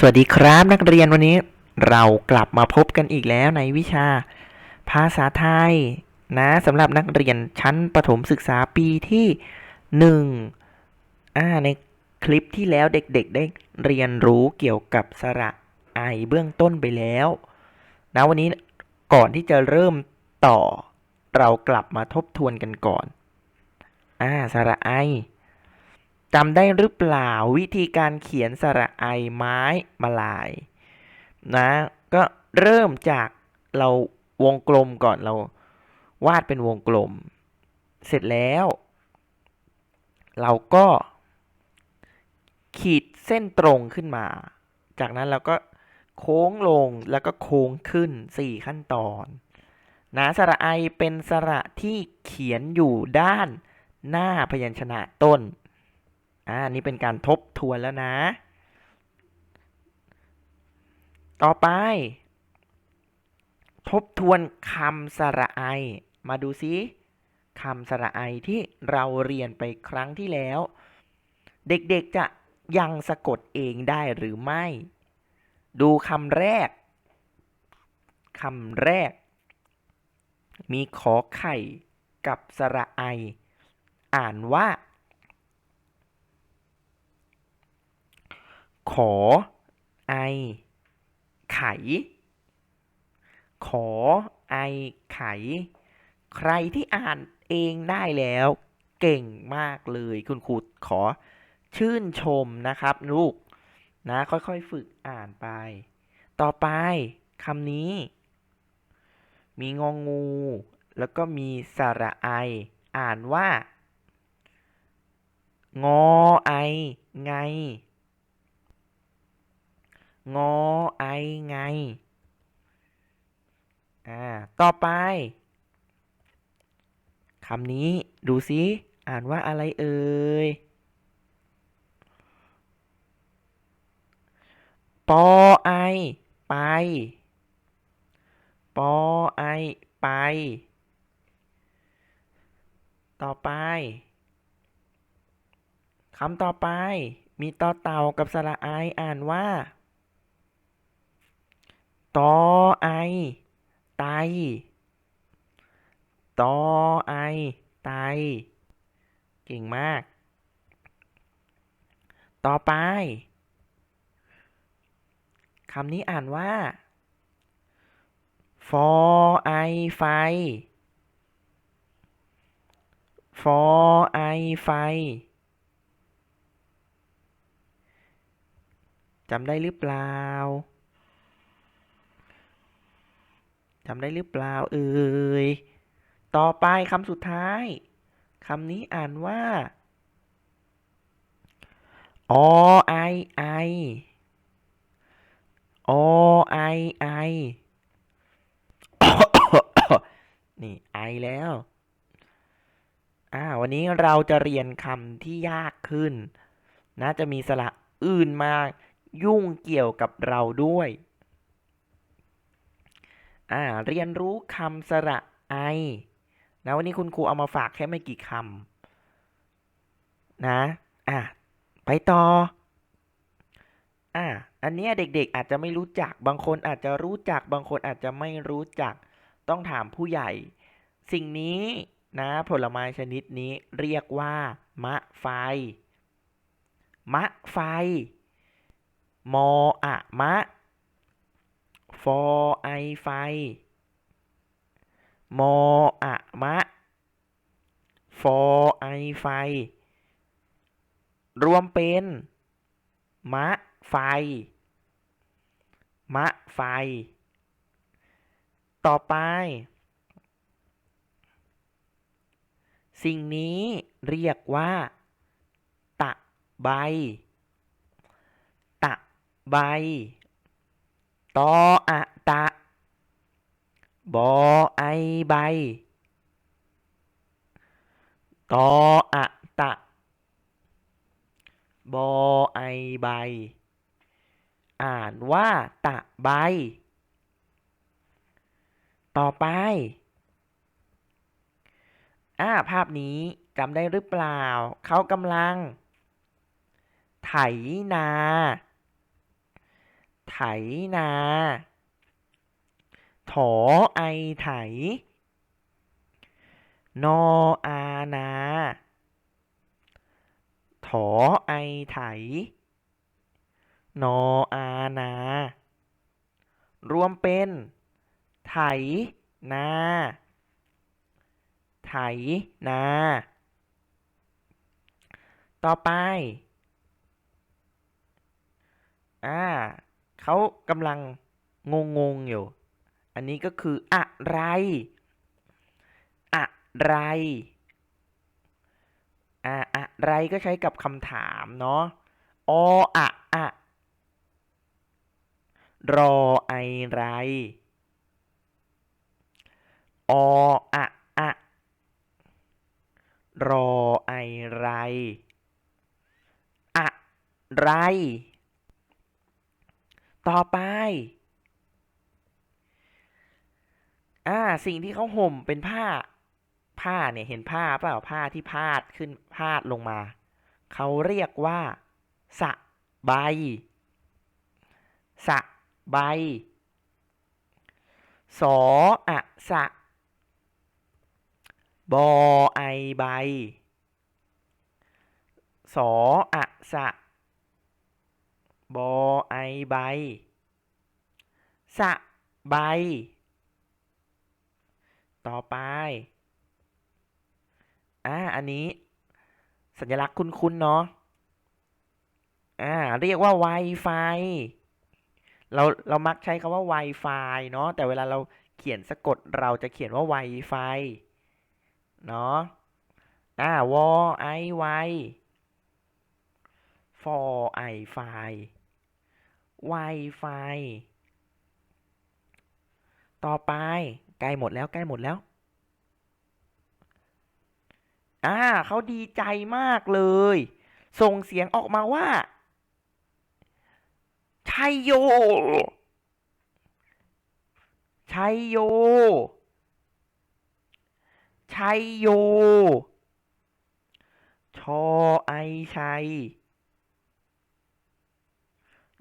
สวัสดีครับนักเรียนวันนี้เรากลับมาพบกันอีกแล้วในวิชา ภาษาไทยนะสำหรับนักเรียนชั้นประถมศึกษาปีที่หนึ่งอ่าในคลิปที่แล้วเด็กๆได้เรียนรู้เกี่ยวกับสระไอเบื้องต้นไปแล้วนะวันนี้ก่อนที่จะเริ่มต่อ เรากลับมาทบทวนกันก่อนอ่าสระไอ จำได้หรือเปล่าวิธีการเขียนสระไอไม้มาลายนะก็เริ่มจากเราวงกลมก่อนเราวาดเป็นวงกลม เสร็จแล้ว เราก็ขีดเส้นตรงขึ้นมา จากนั้นเราก็โค้งลงแล้วก็โค้งขึ้น 4 ขั้นตอนนะสระไอเป็นสระที่เขียนอยู่ด้านหน้าพยัญชนะต้น อ่านี่เป็นการทบทวนแล้วนะ ต่อไป ทบทวนคำสระไอ มาดูซิคำสระไอที่เราเรียนไปครั้งที่แล้ว เด็กๆจะยังสะกดเองได้หรือไม่ ดูคำแรกคำแรก มีขอไข่กับสระไอ อ่านว่า ขอ ไอ ไข ขอ ไอ ไข ใครที่อ่านเองได้แล้ว เก่งมากเลยคุณครูขอชื่นชมนะครับ ลูก นะ ค่อยๆฝึกอ่านไป ต่อไปคำนี้ มีงองูแล้วก็มีสระไอ อ่านว่า งอไอ ไง งอไอไง อ่า ต่อไปคำนี้ดูซิอ่านว่าอะไรเอ่ยปอไอไป ปอไอไป ต่อไปคำต่อไปมีต่อเต่ากับสระไออ่านว่า ตอไอ ไต ตอไอ ไต เก่งมาก ต่อไป คำนี้อ่านว่า ฟอไอไฟ ฟอไอไฟจำได้หรือเปล่า จำได้หรือเปล่าเอ่ย ต่อไปคำสุดท้ายคำนี้อ่านว่าอไอไออไอไอนี่ไอแล้ว อ่า วันนี้เราจะเรียนคำที่ยากขึ้นนะจะมีสระอื่นมายุ่งเกี่ยวกับเราด้วย อ่าเรียนรู้คำสระไอนะวันนี้คุณครูเอามาฝากแค่ไม่กี่คำนะอะไปต่ออะอันนี้เด็กๆอาจจะไม่รู้จักบางคนอาจจะรู้จักบางคนอาจจะไม่รู้จักต้องถามผู้ใหญ่ สิ่งนี้นะผลไม้ชนิดนี้เรียกว่ามะไฟ มะไฟ มออะมะ อไอไฟ มออะมะ ฟอไอไฟ รวมเป็น มะไฟ มะไฟ ต่อไป สิ่งนี้เรียกว่า ตะใบ ตะใบ ตออะตะ บอไอใบ ตออะตะ บอไอใบ อ่านว่า ตะใบ ต่อไป อ่า ภาพนี้จำได้หรือเปล่า เขากำลัง ไถนา ไถนา ถอไอไถ นออานา ถอไอไถ นออานา รวมเป็น ไถนา ไถนา ต่อไป อ่า เขากำลังงงงๆอยู่ อันนี้ก็คืออะไร อะไรอ่าอะไรก็ใช้กับคำถามเนาะ ออะอะรอไอไร ออะอะรอไอไร อะไร ต่อไป อ่า สิ่งที่เขาห่มเป็นผ้า ผ้าเนี่ยเห็นผ้าเปล่าผ้าที่พาดขึ้นพาดลงมา เขาเรียกว่าสะใบสะใบ สออะสะ บอไอใบ สออะสะ บอไอใบ สะใบ ต่อไป อ่า อันนี้ สัญลักษณ์คุ้นๆเนาะ อ่า เรียกว่า Wi-Fi เรา เรามักใช้คำว่า Wi-Fi เนาะ แต่เวลาเราเขียนสะกดเราจะเขียนว่า Wi-Fi เนาะ อ่า วอไอไวฟอไอไฟ Wi-Fi ต่อไปใกล้หมดแล้วใกล้หมดแล้ว อ่าเขาดีใจมากเลย ส่งเสียงออกมาว่าชัยโยชัยโยชัยโย ชอไอชัย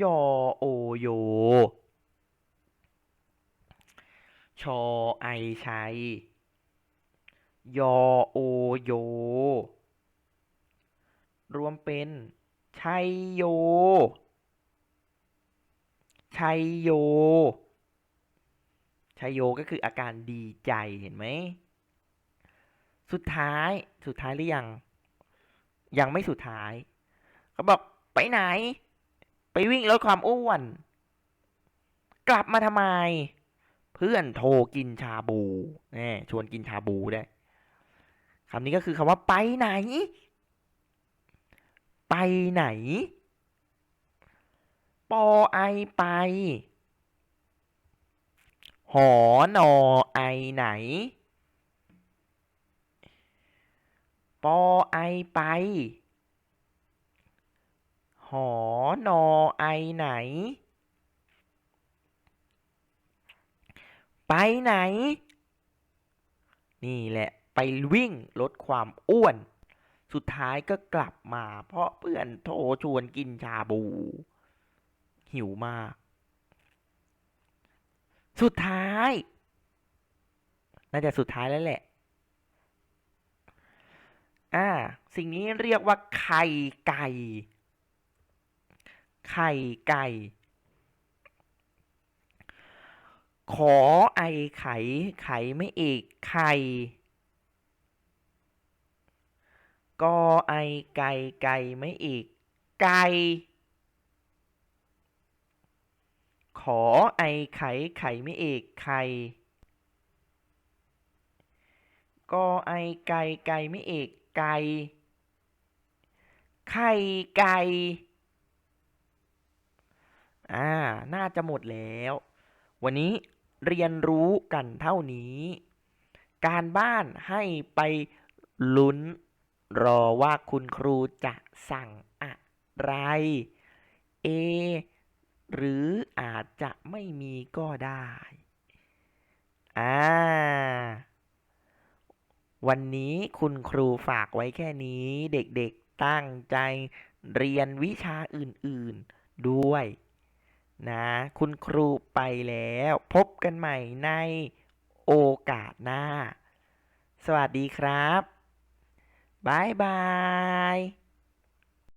ยอโอโย ชอไอชัย ยอโอโย รวมเป็นชัยโย ชัยโย ชัยโยก็คืออาการดีใจเห็นไหม สุดท้าย สุดท้ายหรือยัง ยังไม่สุดท้าย เขาบอกไปไหน ไปวิ่งลดความอ้วน กลับมาทำไม เพื่อนโทรกินชาบูแน่ชวนกินชาบูได้คำนี้ก็คือคำว่าไปไหน ไปไหน ปอไอไป หอนอไอไหน ปอไอไป หอนอไอไหน ไปไหน นี่แหละ ไปวิ่งลดความอ้วน สุดท้ายก็กลับมา เพราะเพื่อนโทรชวนกินชาบู หิวมาก สุดท้าย น่าจะสุดท้ายแล้วแหละอ่า สิ่งนี้เรียกว่าไข่ไก่ ไข่ไก่ ขอไอไข่ไข่ไม่เอกไข่กอไอไก่ไก่ไม่เอกไก่ขอไอไข่ไข่ไม่เอกไข่กอไอไก่ไก่ไม่เอกไก่ไข่ไก่ อ่า น่าจะหมดแล้ว วันนี้เรียนรู้กันเท่านี้ การบ้านให้ไปลุ้น รอว่าคุณครูจะสั่งอะไร เอ หรืออาจจะไม่มีก็ได้ อ่า วันนี้คุณครูฝากไว้แค่นี้ เด็กๆตั้งใจเรียนวิชาอื่นๆด้วย นะ คุณครูไปแล้ว พบกันใหม่ในโอกาสหน้า สวัสดีครับบ๊ายบาย